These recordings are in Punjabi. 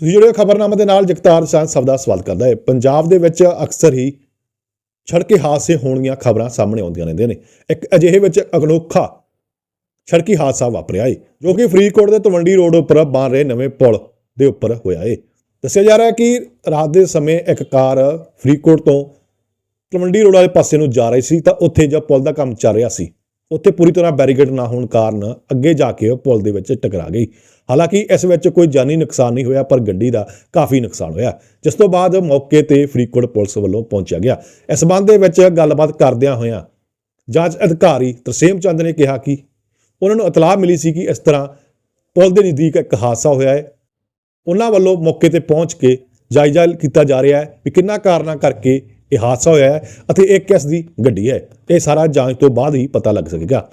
ਤੁਸੀਂ ਜਿਹੜੇ ਖਬਰਨਾਮੇ ਦੇ ਨਾਲ ਜਗਤਾਰ ਸਿੰਘ ਸਭ ਦਾ ਸਵਾਲ ਕਰਦਾ ਹੈ, ਪੰਜਾਬ ਦੇ ਵਿੱਚ ਅਕਸਰ ਹੀ ਛੜਕੇ ਹਾਦਸੇ ਹੋਣਗੀਆਂ ਖਬਰਾਂ ਸਾਹਮਣੇ ਆਉਂਦੀਆਂ ਰਹਿੰਦੀਆਂ ਨੇ। ਇੱਕ ਅਜਿਹੇ ਵਿੱਚ ਅਗਨੋਖਾ ਛੜਕੀ ਹਾਦਸਾ ਵਾਪਰਿਆ ਏ, ਜੋ ਕਿ ਫਰੀਦਕੋਟ ਦੇ ਤਵੰਡੀ ਰੋਡ ਉੱਪਰ ਬਣ ਰਹੇ ਨਵੇਂ ਪੁਲ ਦੇ ਉੱਪਰ ਹੋਇਆ ਏ। ਦੱਸਿਆ ਜਾ ਰਿਹਾ ਕਿ ਰਾਤ ਦੇ ਸਮੇਂ ਇੱਕ ਕਾਰ ਫਰੀਦਕੋਟ ਤੋਂ ਤਲਵੰਡੀ ਰੋਡ ਵਾਲੇ ਪਾਸੇ ਨੂੰ ਜਾ ਰਹੀ ਸੀ, ਤਾਂ ਉੱਥੇ ਜਦ ਪੁਲ ਦਾ ਕੰਮ ਚੱਲ ਰਿਹਾ ਸੀ ਉੱਥੇ ਪੂਰੀ ਤਰ੍ਹਾਂ ਬੈਰੀਗੇਡ ਨਾ ਹੋਣ ਕਾਰਨ ਅੱਗੇ ਜਾ ਕੇ ਉਹ ਪੁਲ ਦੇ ਵਿੱਚ ਟਕਰਾ ਗਈ। ਹਾਲਾਂਕਿ ਇਸ ਵਿੱਚ ਕੋਈ ਜਾਨੀ ਨੁਕਸਾਨ ਨਹੀਂ ਹੋਇਆ, ਪਰ ਗੱਡੀ ਦਾ ਕਾਫੀ ਨੁਕਸਾਨ ਹੋਇਆ, ਜਿਸ ਤੋਂ ਬਾਅਦ ਮੌਕੇ ਤੇ ਫਰੀਦਕੋਟ ਪੁਲਿਸ ਵੱਲੋਂ ਪਹੁੰਚਿਆ ਗਿਆ। ਇਸ ਸੰਬੰਧ ਦੇ ਵਿੱਚ ਗੱਲਬਾਤ ਕਰਦਿਆਂ ਹੋਇਆਂ ਜਾਂਚ ਅਧਿਕਾਰੀ ਤਰਸੇਮ ਚੰਦ ਨੇ ਕਿਹਾ ਕਿ ਉਹਨਾਂ ਨੂੰ ਇਤਲਾਹ ਮਿਲੀ ਸੀ ਕਿ ਇਸ ਤਰ੍ਹਾਂ ਪੁਲ ਦੇ ਨਜ਼ਦੀਕ ਇੱਕ ਹਾਦਸਾ ਹੋਇਆ ਹੈ। ਉਹਨਾਂ ਵੱਲੋਂ ਮੌਕੇ ਤੇ ਪਹੁੰਚ ਕੇ ਜਾਇਜ਼ਾ ਕੀਤਾ ਜਾ ਰਿਹਾ ਹੈ ਕਿ ਕਿੰਨਾ ਕਾਰਨਾਂ ਕਰਕੇ ਇਹ ਹਾਦਸਾ ਹੋਇਆ ਹੈ ਅਤੇ ਇਹ ਕਿਸ ਦੀ ਗੱਡੀ ਹੈ। ਇਹ ਸਾਰਾ ਜਾਂਚ ਤੋਂ ਬਾਅਦ ਹੀ ਪਤਾ ਲੱਗ ਸਕੇਗਾ।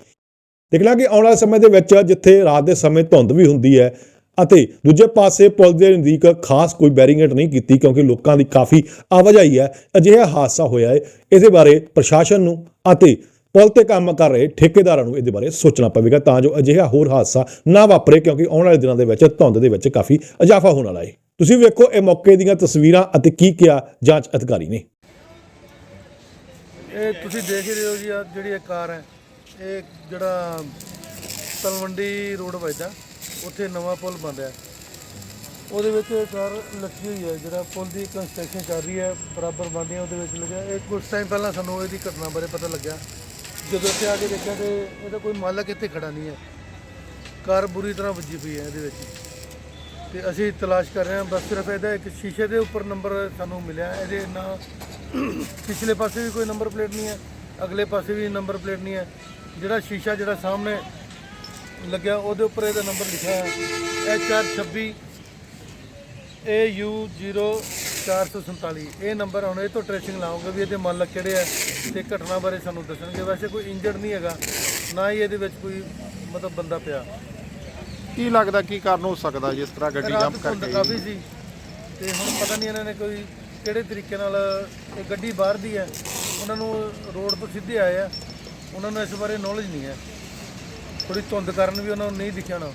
ਦੇਖ ਕਿ ਆਉਣ ਵਾਲੇ ਸਮੇਂ ਦੇ ਵਿੱਚ ਜਿੱਥੇ ਰਾਤ ਦੇ ਸਮੇਂ ਧੁੰਦ ਵੀ ਹੁੰਦੀ ਹੈ ਅਤੇ ਦੂਜੇ ਪਾਸੇ ਪੁਲ ਦੇ ਨਜ਼ਦੀਕ ਖਾਸ ਕੋਈ ਬੈਰੀਗੇਡ ਨਹੀਂ ਕੀਤੀ ਕਿਉਂਕਿ ਲੋਕਾਂ ਦੀ ਕਾਫੀ ਆਵਾਜਾਈ ਹੈ। ਅਜਿਹਾ ਹਾਦਸਾ ਹੋਇਆ ਹੈ। ਇਹਦੇ ਬਾਰੇ ਪ੍ਰਸ਼ਾਸਨ ਨੂੰ ਅਤੇ ਪੁਲ ਤੇ ਕੰਮ ਕਰ ਰਹੇ ਠੇਕੇਦਾਰਾਂ ਨੂੰ ਇਹਦੇ ਬਾਰੇ ਸੋਚਣਾ ਪਵੇਗਾ ਤਾਂ ਜੋ ਅਜਿਹਾ ਹੋਰ ਹਾਦਸਾ ਨਾ ਵਾਪਰੇ ਕਿਉਂਕਿ ਆਉਣ ਵਾਲੇ ਦਿਨਾਂ ਦੇ ਵਿੱਚ ਧੁੰਦ ਦੇ ਵਿੱਚ ਕਾਫੀ ਇਜ਼ਾਫਾ ਹੋਣ ਵਾਲਾ ਹੈ। ਤੁਸੀਂ ਵੇਖੋ ਇਹ ਮੌਕੇ ਦੀਆਂ ਤਸਵੀਰਾਂ ਅਤੇ ਕੀ ਕਿਹਾ ਜਾਂਚ ਅਧਿਕਾਰੀ ਨੇ। ਇਹ ਤੁਸੀਂ ਦੇਖ ਰਹੇ ਹੋ ਜੀ ਆ ਜਿਹੜੀ ਇਹ ਕਾਰ ਹੈ, ਇਹ ਜਿਹੜਾ ਤਲਵੰਡੀ ਰੋਡ ਵੱਜਦਾ, ਉੱਥੇ ਨਵਾਂ ਪੁਲ ਬਣ ਰਿਹਾ ਉਹਦੇ ਵਿੱਚ ਇਹ ਕਾਰ ਲੱਗੀ ਹੋਈ ਹੈ, ਜਿਹੜਾ ਪੁਲ ਦੀ ਕੰਸਟਰਕਸ਼ਨ ਚੱਲ ਰਹੀ ਹੈ, ਬਰਾਬਰ ਬਣਦੀਆਂ ਉਹਦੇ ਵਿੱਚ ਲੱਗਿਆ। ਇਹ ਕੁਝ ਟਾਈਮ ਪਹਿਲਾਂ ਸਾਨੂੰ ਇਹਦੀ ਘਟਨਾ ਬਾਰੇ ਪਤਾ ਲੱਗਿਆ। ਜਦੋਂ ਇੱਥੇ ਆ ਕੇ ਦੇਖਿਆ ਤੇ ਇਹਦਾ ਕੋਈ ਮਾਲਕ ਇੱਥੇ ਖੜਾ ਨਹੀਂ ਹੈ। ਕਾਰ ਬੁਰੀ ਤਰ੍ਹਾਂ ਵੱਜੀ ਪਈ ਹੈ ਇਹਦੇ ਵਿੱਚ। ਤੇ ਅਸੀਂ ਤਲਾਸ਼ ਕਰ ਰਹੇ ਹਾਂ। ਬਸ ਸਿਰਫ ਇਹਦਾ ਇੱਕ ਸ਼ੀਸ਼ੇ ਦੇ ਉੱਪਰ ਨੰਬਰ ਸਾਨੂੰ ਮਿਲਿਆ। ਇਹਦੇ ਨਾ ਪਿਛਲੇ ਪਾਸੇ ਵੀ ਕੋਈ ਨੰਬਰ ਪਲੇਟ ਨਹੀਂ ਹੈ। ਅਗਲੇ ਪਾਸੇ ਵੀ ਨੰਬਰ ਪਲੇਟ ਨਹੀਂ ਹੈ। ਜਿਹੜਾ ਸ਼ੀਸ਼ਾ ਜਿਹੜਾ ਸਾਹਮਣੇ ਲੱਗਿਆ, ਉਹਦੇ ਉੱਪਰ ਇਹਦਾ ਨੰਬਰ ਲਿਖਿਆ ਹੈ। HR26 AU0447 ਇਹ ਨੰਬਰ ਹੁਣ ਇਹ ਤੋਂ ਟ੍ਰੇਸਿੰਗ ਲਾਉਂਗੇ ਵੀ ਇਹਦੇ ਮਾਲਕ ਕਿਹੜੇ ਹੈ ਤੇ ਘਟਨਾ ਬਾਰੇ ਸਾਨੂੰ ਦੱਸਣਗੇ। ਵੈਸੇ ਕੋਈ ਇੰਜਰਡ ਨਹੀਂ ਹੈਗਾ, ਨਾ ਹੀ ਇਹਦੇ ਵਿੱਚ ਕੋਈ ਮਤਲਬ ਬੰਦਾ ਪਿਆ। ਕੀ ਲੱਗਦਾ ਕੀ ਕਾਰਨ ਹੋ ਸਕਦਾ ਜਿਸ ਤਰ੍ਹਾਂ ਗੱਡੀ ਜੰਪ ਕਰਕੇ? ਕਾਫੀ ਸੀ ਤੇ ਹੁਣ ਪਤਾ ਨਹੀਂ ਇਹਨਾਂ ਨੇ ਕੋਈ ਕਿਹੜੇ ਤਰੀਕੇ ਨਾਲ ਇਹ ਗੱਡੀ ਬਾਹਰ ਦੀ ਹੈ। ਉਹਨਾਂ ਨੂੰ ਰੋਡ ਤੋਂ ਸਿੱਧੇ ਆਏ ਆ। ਉਹਨਾਂ ਨੂੰ ਇਸ ਬਾਰੇ ਨੌਲੇਜ ਨਹੀਂ ਹੈ। ਥੋੜੀ ਧੁੰਦ ਕਾਰਨ ਵੀ ਉਹਨਾਂ ਨੂੰ ਨਹੀਂ ਦਿਖਿਆ ਨਾ